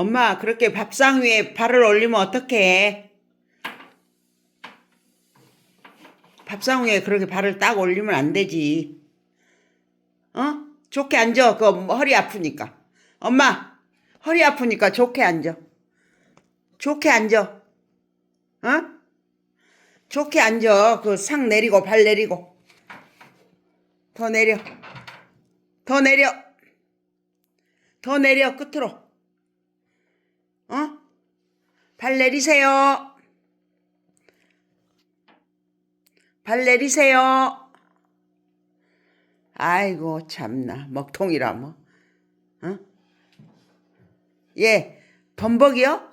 엄마, 그렇게 밥상 위에 발을 올리면 어떡해? 밥상 위에 그렇게 발을 딱 올리면 안 되지. 어? 좋게 앉아. 그 허리 아프니까. 엄마, 허리 아프니까 좋게 앉아. 좋게 앉아. 어? 좋게 앉아. 그 상 내리고 발 내리고. 더 내려. 더 내려. 더 내려 끝으로. 어? 발 내리세요. 발 내리세요. 아이고 참나 먹통이라 뭐. 어? 예, 범벅이요?